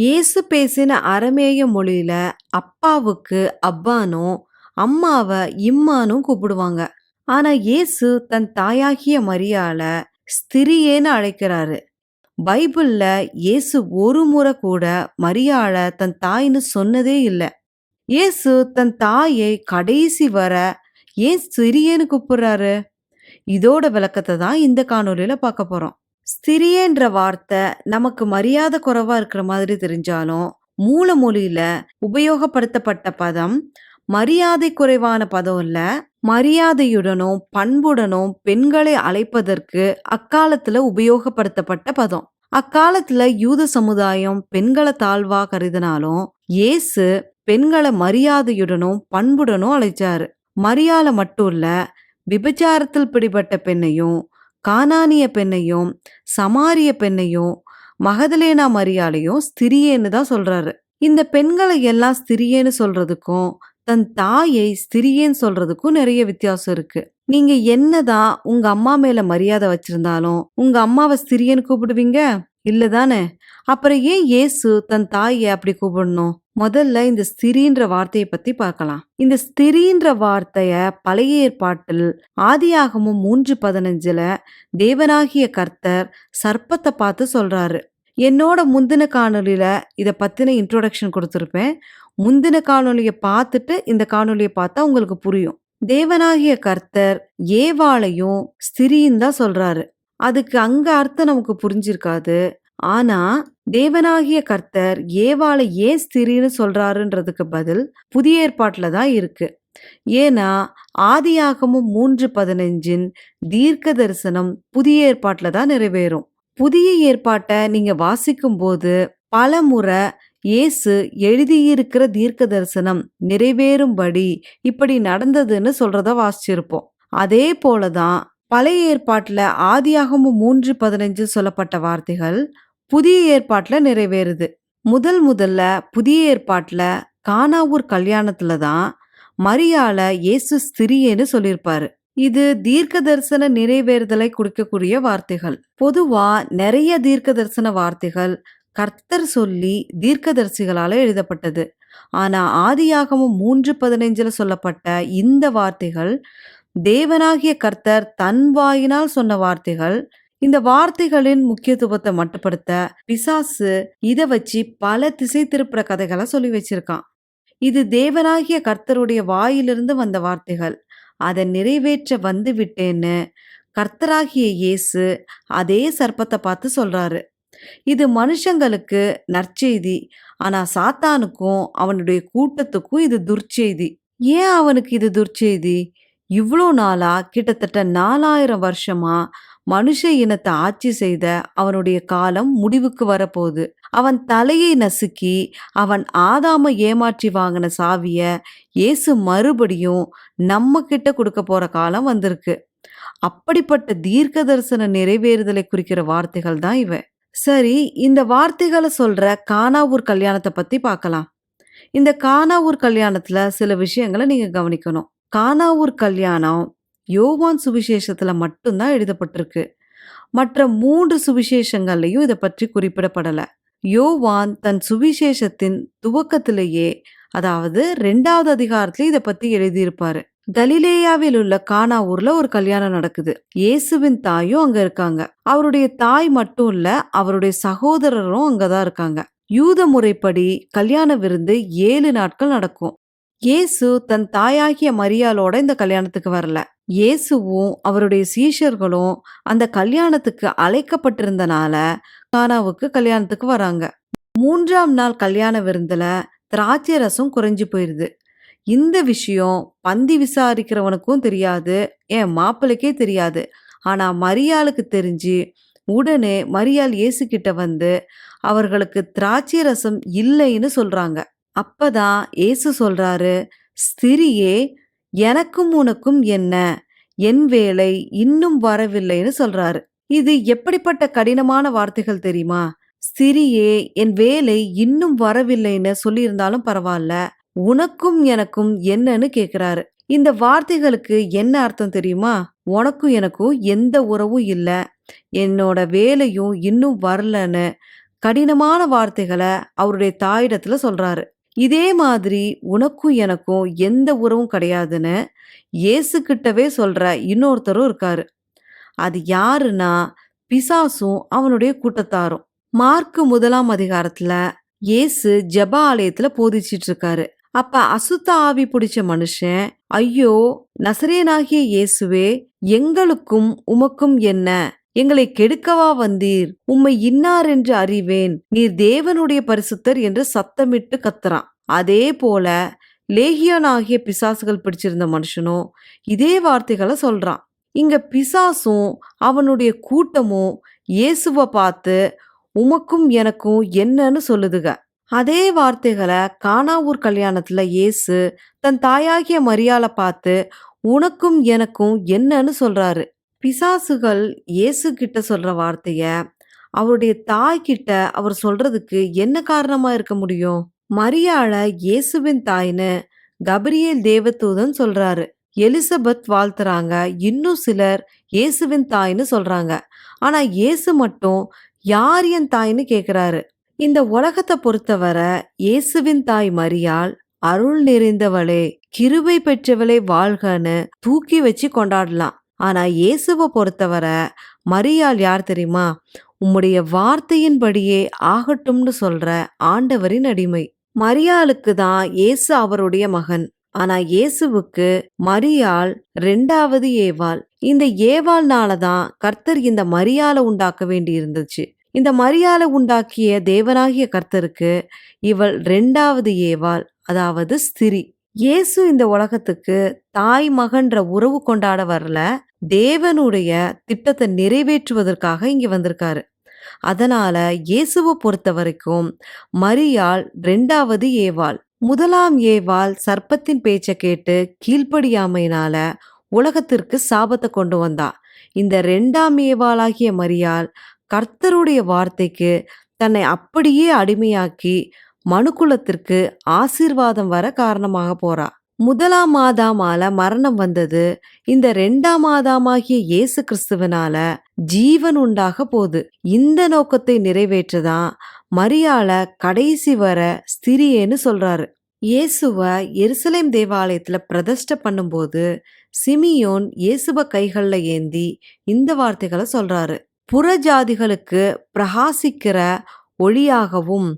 இயேசு பேசின அரமேய மொழியில அப்பாவுக்கு அப்பானும் அம்மாவை இம்மானும் கூப்பிடுவாங்க. ஆனா இயேசு தன் தாயாகிய மரியால ஸ்திரியேன்னு அழைக்கிறாரு. பைபிள்ல இயேசு ஒரு முறை கூட மரியாள தன் தாய்னு சொன்னதே இல்லை. இயேசு தன் தாயை கடைசி வர ஏன் சிறியேன்னு கூப்பிடுறாரு? இதோட விளக்கத்தை தான் இந்த காணொலியில பார்க்க போறோம். ஸ்திரியேன்ற வார்த்தை நமக்கு மரியாதை குறைவா இருக்கிற மாதிரி தெரிஞ்சாலும் மூல மொழியில உபயோகப்படுத்தப்பட்ட பதம் மரியாதை குறைவான பதம் இல்ல. மரியாதையுடனும் பண்புடனும் பெண்களை அழைப்பதற்கு அக்காலத்துல உபயோகப்படுத்தப்பட்ட பதம். அக்காலத்துல யூத சமுதாயம் பெண்களை தாழ்வா கருதினாலும் இயேசு பெண்களை மரியாதையுடனும் பண்புடனும் அழைச்சாரு. மரியாதை மட்டும் இல்ல விபச்சாரத்தில் பிடிபட்ட பெண்ணையும் கானானிய பெண்ணையும் சமாரிய பெண்ணையும் மகதலேனா மரியாலையும் ஸ்திரியேன்னு தான் சொல்றாரு. இந்த பெண்களை எல்லாம் ஸ்திரியேன்னு சொல்றதுக்கும் தன் தாயை ஸ்திரியேன்னு சொல்றதுக்கும் நிறைய வித்தியாசம் இருக்கு. நீங்க என்னதான் உங்க அம்மா மேல மரியாதை வச்சிருந்தாலும் உங்க அம்மாவை ஸ்திரியன்னு கூப்பிடுவீங்க? இல்லதானே அப்புறம் ஏன் இயேசு தன் தாயை அப்படி கூப்பிடணும்? முதல்ல இந்த ஸ்திரீன்ற வார்த்தையை பத்தி பார்க்கலாம். இந்த ஸ்திரீன்ற வார்த்தைய பழைய ஏற்பாட்டில் ஆதியாகமும் மூன்று பதினஞ்சுல தேவனாகிய கர்த்தர் சர்ப்பத்தை பார்த்து சொல்றாரு. என்னோட முந்தின காணொலியில இதை பத்தின இன்ட்ரோடக்ஷன் கொடுத்துருப்பேன். முந்தின காணொலியை பார்த்துட்டு இந்த காணொலியை பார்த்தா உங்களுக்கு புரியும். தேவனாகிய கர்த்தர் ஏவாளையும் ஸ்திரீன்னு தான் சொல்றாரு. அதுக்கு அங்க அர்த்தம் நமக்கு புரிஞ்சிருக்காது. ஆனா தேவனாகிய கர்த்தர் ஏவால ஏன் ஸ்திரின்னு சொல்றாருன்றதுக்கு பதில் புதிய ஏற்பாட்டுல தான் இருக்கு. ஏன்னா ஆதியாகமும் மூன்று பதினஞ்சின் தீர்க்க தரிசனம் புதிய ஏற்பாட்டில் தான் நிறைவேறும். புதிய ஏற்பாட்டை நீங்க வாசிக்கும் போது பல முறை இயேசு எழுதியிருக்கிற தீர்க்க தரிசனம் நிறைவேறும்படி இப்படி நடந்ததுன்னு சொல்றத வாசிச்சிருப்போம். அதே போலதான் பழைய ஏற்பாட்டில் ஆதியாகமும் மூன்று பதினஞ்சில் சொல்லப்பட்ட வார்த்தைகள் புதிய ஏற்பாட்டில் நிறைவேறுது. முதல் முதல்ல புதிய ஏற்பாட்டில் கானாவூர் கல்யாணத்துல தான் மரியால இயேசு ஸ்திரியேன்னு சொல்லியிருப்பாரு. இது தீர்க்க தரிசன நிறைவேறுதலை கொடுக்கக்கூடிய வார்த்தைகள். பொதுவா நிறைய தீர்க்க தரிசன வார்த்தைகள் கர்த்தர் சொல்லி தீர்க்கதரிசிகளால் எழுதப்பட்டது. ஆனா ஆதியாகமும் மூன்று பதினைஞ்சில் சொல்லப்பட்ட இந்த வார்த்தைகள் தேவனாகிய கர்த்தர் தன் வாயினால் சொன்ன வார்த்தைகள். இந்த வார்த்தைகளின் முக்கியத்துவத்தை மட்டுப்படுத்த பிசாசு இதை வச்சு பல திசை திருப்புற கதைகளை சொல்லி வச்சிருக்கான். இது தேவனாகிய கர்த்தருடைய வாயிலிருந்து வந்த வார்த்தைகள். அதை நிறைவேற்ற வந்து விட்டேன்னு கர்த்தராகிய இயேசு அதே சர்ப்பத்தை பார்த்து சொல்றாரு. இது மனுஷங்களுக்கு நற்செய்தி ஆனா சாத்தானுக்கும் அவனுடைய கூட்டத்துக்கும் இது துர்ச்செய்தி. ஏன் அவனுக்கு இது துர்ச்செய்தி? இவ்வளோ நாளா கிட்டத்தட்ட நாலாயிரம் வருஷமா மனுஷ இனத்தை ஆட்சி செய்த அவனுடைய காலம் முடிவுக்கு வரப்போகுது. அவன் தலையை நசுக்கி அவன் ஆதாம ஏமாற்றி வாங்கின சாவிய இயேசு மறுபடியும் நம்ம கிட்ட கொடுக்க போற காலம் வந்திருக்கு. அப்படிப்பட்ட தீர்க்க தரிசன நிறைவேறுதலை குறிக்கிற வார்த்தைகள் தான் இவன் சரி இந்த வார்த்தைகளை சொல்ற கானாவூர் கல்யாணத்தை பத்தி பார்க்கலாம். இந்த கானாவூர் கல்யாணத்துல சில விஷயங்களை நீங்க கவனிக்கணும். கானாவூர் கல்யாணம் யோவான் சுவிசேஷத்தில் மட்டும்தான் எழுதப்பட்டிருக்கு. மற்ற மூன்று சுவிசேஷங்கள்லையும் இதை பற்றி குறிப்பிடப்படலை. யோவான் தன் சுவிசேஷத்தின் துவக்கத்திலேயே அதாவது ரெண்டாவது அதிகாரத்திலேயே இதை பற்றி எழுதியிருப்பாரு. கலிலேயாவில் உள்ள கானாவூர்ல ஒரு கல்யாணம் நடக்குது. இயேசுவின் தாயும் அங்க இருக்காங்க. அவருடைய தாய் மட்டும் இல்ல அவருடைய சகோதரரும் அங்கதான் இருக்காங்க. யூத முறைப்படி கல்யாண விருந்து ஏழு நாட்கள் நடக்கும். இயேசு தன் தாயாகிய மரியாளோட இந்த கல்யாணத்துக்கு வரல. இயேசுவும் அவருடைய சீஷர்களும் அந்த கல்யாணத்துக்கு அழைக்கப்பட்டிருந்தனால கானாவுக்கு கல்யாணத்துக்கு வராங்க. மூன்றாம் நாள் கல்யாண விருந்துல திராட்சை ரசம் குறைஞ்சு போயிருது. இந்த விஷயம் பந்தி விசாரிக்கிறவனுக்கும் தெரியாது என் மாப்பிள்ளைக்கே தெரியாது. ஆனா மரியாளுக்கு தெரிஞ்சு உடனே மரியாள் இயேசு கிட்ட வந்து அவர்களுக்கு திராட்சை ரசம் இல்லைன்னு சொல்றாங்க. அப்பதான் ஏசு சொல்றாரு ஸ்திரியே எனக்கும் உனக்கும் என்ன? என் வேலை இன்னும் வரவில்லைன்னு சொல்றாரு. இது எப்படிப்பட்ட கடினமான வார்த்தைகள் தெரியுமா? ஸ்திரியே என் வேலை இன்னும் வரவில்லைன்னு சொல்லியிருந்தாலும் பரவாயில்ல உனக்கும் எனக்கும் என்னன்னு கேக்குறாரு. இந்த வார்த்தைகளுக்கு என்ன அர்த்தம் தெரியுமா? உனக்கும் எனக்கும் எந்த உறவும் இல்லை என்னோட வேலையும் இன்னும் வரலன்னு கடினமான வார்த்தைகளை அவருடைய தாயிடத்துல சொல்றாரு. இதே மாதிரி உனக்கும் எனக்கும் எந்த உறவும் கிடையாதுன்னு ஏசுக்கிட்டவே சொல்கிற இன்னொருத்தரும் இருக்காரு. அது யாருன்னா பிசாசும் அவனுடைய கூட்டத்தாரும். மார்க்கு முதலாம் அதிகாரத்தில் இயேசு ஜப ஆலயத்தில் போதிச்சிட்டு இருக்காரு அப்ப அசுத்த ஆவி பிடிச்ச மனுஷன் ஐயோ நசரேனாகிய இயேசுவே எங்களுக்கும் உமக்கும் என்ன? எங்களை கெடுக்கவா வந்தீர்? உம்மை இன்னார் என்று அறிவேன். நீர் தேவனுடைய பரிசுத்தர் என்று சத்தமிட்டு கத்துறான் அதே போல லேகியோன் ஆகிய பிசாசுகள் பிடிச்சிருந்த மனுஷனும் இதே வார்த்தைகளை சொல்றான். இங்க பிசாசும் அவனுடைய கூட்டமும் இயேசுவை பார்த்து உமக்கும் எனக்கும் என்னன்னு சொல்லுதுக. அதே வார்த்தைகளை காணாவூர் கல்யாணத்துல இயேசு தன் தாயாகிய மரியாதை பார்த்து உனக்கும் எனக்கும் என்னன்னு சொல்றாரு. பிசாசுகள் இயேசு கிட்ட சொல்கிற வார்த்தையை அவருடைய தாய் கிட்ட அவர் சொல்றதுக்கு என்ன காரணமா இருக்க முடியும்? மரியாள இயேசுவின் தாய்னு கபிரியல் தேவதூதன் சொல்றாரு. எலிசபெத் வாழ்த்துறாங்க. இன்னும் சிலர் இயேசுவின் தாய்னு சொல்றாங்க. ஆனா இயேசு மட்டும் யார் என் தாய்னு கேட்குறாரு இந்த உலகத்தை பொறுத்தவரை இயேசுவின் தாய் மரியாள் அருள் நிறைந்தவளே கிருபை பெற்றவளே வாழ்கன்னு தூக்கி வச்சு கொண்டாடலாம். ஆனால் இயேசுவை பொறுத்தவரை மரியாள் யார் தெரியுமா? உம்முடைய வார்த்தையின்படியே ஆகட்டும்னு சொல்ற ஆண்டவரின் அடிமை. மரியாளுக்கு தான் இயேசு அவருடைய மகன். ஆனா இயேசுவுக்கு மரியாள் ரெண்டாவது ஏவாள். இந்த ஏவாள்னால தான் கர்த்தர் இந்த மரியாளை உண்டாக்க வேண்டி இருந்துச்சு இந்த மரியாளை உண்டாக்கிய தேவனாகிய கர்த்தருக்கு இவள் ரெண்டாவது ஏவாள் அதாவது ஸ்திரி. இயேசு இந்த உலகத்துக்கு தாய் மகன்ற உறவு கொண்டாட வரல. தேவனுடைய திட்டத்தை நிறைவேற்றுவதற்காக இங்க வந்திருக்காரு. அதனால இயேசுவை பொறுத்த வரைக்கும் மரியாள் ரெண்டாவது ஏவாள். முதலாம் ஏவாள் சர்ப்பத்தின் பேச்சை கேட்டு கீழ்ப்படியாமையினால உலகத்திற்கு சாபத்தை கொண்டு வந்தா. இந்த ரெண்டாம் ஏவாளாகிய மரியாள் கர்த்தருடைய வார்த்தைக்கு தன்னை அப்படியே அடிமையாக்கி மனுக்குலத்திற்கு ஆசீர்வாதம் வர காரணமாக போறா. முதலாம் மாதாமால மரணம் வந்தது. இந்த ரெண்டாம் மாதாமாகிய இயேசு கிறிஸ்துவனால ஜீவன் உண்டாக போகுது. இந்த நோக்கத்தை நிறைவேற்றதான் மரியாள கடைசி வர ஸ்திரியேன்னு சொல்றாரு. இயேசுவ எருசலேம் தேவாலயத்துல பிரதிஷ்ட பண்ணும்போது சிமியோன் இயேசுவ கைகள்ல ஏந்தி இந்த வார்த்தைகளை சொல்றாரு. புறஜாதிகளுக்கு பிரகாசிக்கிற ஒளியாகவும்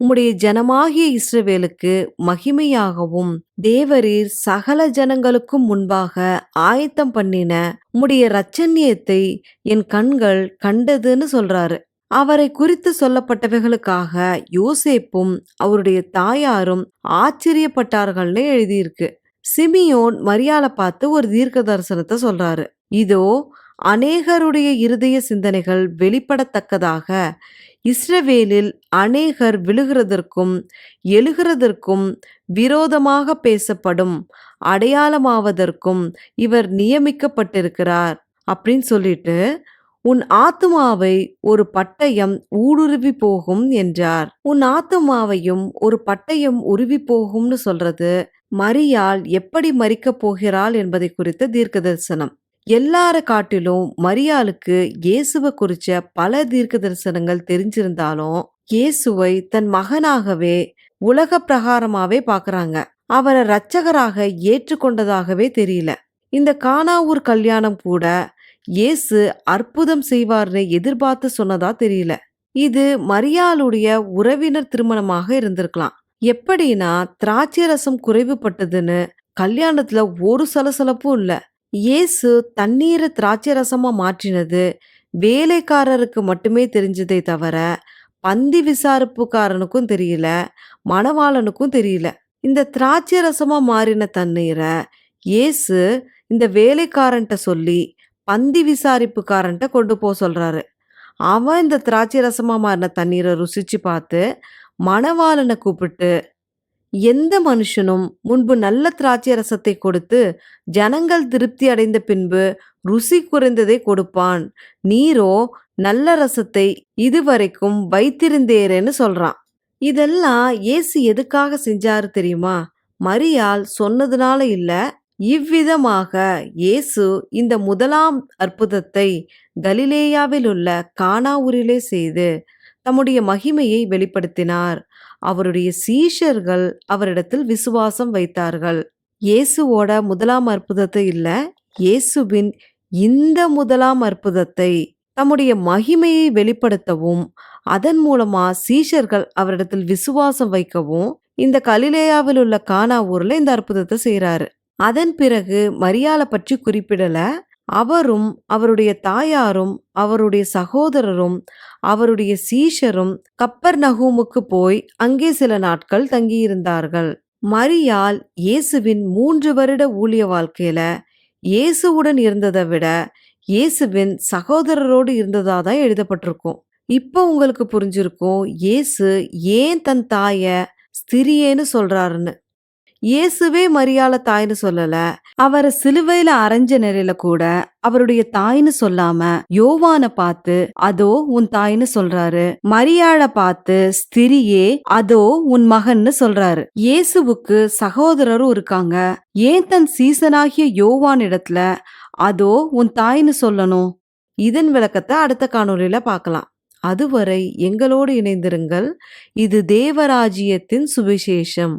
உம்முடைய ஜனமாகிய இஸ்ரவேலுக்கு மகிமையாகவும் தேவரீர் சகல ஜனங்களுக்கும் முன்பாக ஆயத்தம் பண்ணின உம்முடைய ரச்சன்யத்தை என் கண்கள் கண்டதுன்னு சொல்றாரு. அவரை குறித்து சொல்லப்பட்டவைகளுக்காக யோசேப்பும் அவருடைய தாயாரும் ஆச்சரியப்பட்டார்கள்னு எழுதியிருக்கு. சிமியோன் மரியாதை பார்த்து ஒரு தீர்க்க தரிசனத்தை சொல்றாரு. இதோ அநேகருடைய இருதய சிந்தனைகள் வெளிப்படத்தக்கதாக இஸ்ரவேலில் அநேகர் விழுகிறதற்கும் எழுகிறதற்கும் விரோதமாக பேசப்படும் அடையாளமாவதற்கும் இவர் நியமிக்கப்பட்டிருக்கிறார். அப்படின்னு சொல்லிட்டு உன் ஆத்துமாவை ஒரு பட்டயம் ஊடுருவி போகும் என்றார். உன் ஆத்துமாவையும் ஒரு பட்டயம் உருவி போகும்னு சொல்றது மரியால் எப்படி மறிக்கப் போகிறாள் என்பதை குறித்த தீர்க்க தரிசனம் எல்லார காட்டிலும் மரியாளுக்கு இயேசுவை குறிச்ச பல தீர்க்க தரிசனங்கள் தெரிஞ்சிருந்தாலும் இயேசுவை தன் மகனாகவே உலக பிரகாரமாவே பாக்குறாங்க. அவரை ரட்சகராக ஏற்றுக்கொண்டதாகவே தெரியல. இந்த கானாவூர் கல்யாணம் கூட இயேசு அற்புதம் செய்வார்னு எதிர்பார்த்து சொன்னதா தெரியல. இது மரியாளுடைய உறவினர் திருமணமாக இருந்திருக்கலாம். எப்படின்னா திராட்சை ரசம் குறைவுபட்டதுன்னு கல்யாணத்துல ஒரு சலசலப்பும் இல்லை. இயேசு தண்ணீரை திராட்சை ரசமாக மாற்றினது. வேலைக்காரருக்கு மட்டுமே தெரிஞ்சதே தவிர பந்தி விசாரிப்புக்காரனுக்கும் தெரியல மணவாளனுக்கும் தெரியல. இந்த திராட்சை ரசமாக மாறின தண்ணீரை இயேசு இந்த வேலைக்காரன்ட்ட சொல்லி பந்தி விசாரிப்புக்காரன்ட்ட கொண்டு போக சொல்கிறாரு அவன் இந்த திராட்சை ரசமாக மாறின தண்ணீரை ருசித்து பார்த்து மணவாளனை கூப்பிட்டு எந்த மனுஷனும் முன்பு நல்ல திராட்சை ரசத்தை கொடுத்து ஜனங்கள் திருப்தி அடைந்த பின்பு ருசி குறைந்ததை கொடுப்பான். நீரோ நல்ல ரசத்தை இதுவரைக்கும் வைத்திருந்தேரேன்னு சொல்றான். இதெல்லாம் இயேசு எதுக்காக செஞ்சாரு தெரியுமா? மரியால் சொன்னதுனால இல்ல. இவ்விதமாக இயேசு இந்த முதலாம் அற்புதத்தை கலிலேயாவில் உள்ள கானாவூரிலே செய்து தம்முடைய மகிமையை வெளிப்படுத்தினார். அவருடைய சீஷர்கள் அவரிடத்தில் விசுவாசம் வைத்தார்கள். இயேசுவோட முதலாம் அற்புதத்தை இல்ல இயேசுவின் இந்த முதலாம் அற்புதத்தை தம்முடைய மகிமையை வெளிப்படுத்தவும் அதன் மூலமா சீஷர்கள் அவரிடத்தில் விசுவாசம் வைக்கவும் இந்த கலிலேயாவில் உள்ள கானா ஊர்ல இந்த அற்புதத்தை செய்கிறாரு அதன் பிறகு மரியாளை பற்றி குறிப்பிடல அவரும் அவருடைய தாயாரும் அவருடைய சகோதரரும் அவருடைய சீஷரும் கப்பர் நகூமுக்கு போய் அங்கே சில நாட்கள் தங்கியிருந்தார்கள். மரியால் இயேசுவின் மூன்று வருட ஊழிய வாழ்க்கையில இயேசுவுடன் இருந்ததை விட இயேசுவின் சகோதரரோடு இருந்ததா தான் எழுதப்பட்டிருக்கும். இப்போ உங்களுக்கு புரிஞ்சிருக்கும் இயேசு ஏன் தன் தாய ஸ்திரியேன்னு சொல்றாருன்னு. இயேசுவே மரியாள தாய்னு சொல்லல. அவரை சிலுவையில அரைஞ்ச நிலையில கூட அவருடைய தாய்னு சொல்லாம யோவான பார்த்து அதோ உன் தாய்னு சொல்றாரு. மரியாள பார்த்து ஸ்திரியே அதோ உன் மகன்னு சொல்றாரு. இயேசுவுக்கு சகோதரரும் இருக்காங்க. ஏன் தன் சீசனாகிய யோவான் இடத்துல அதோ உன் தாய்னு சொல்லணும்? இதன் விளக்கத்தை அடுத்த காணொலியில பார்க்கலாம். அதுவரை எங்களோடு இணைந்திருங்கள். இது தேவராஜ்யத்தின் சுவிசேஷம்.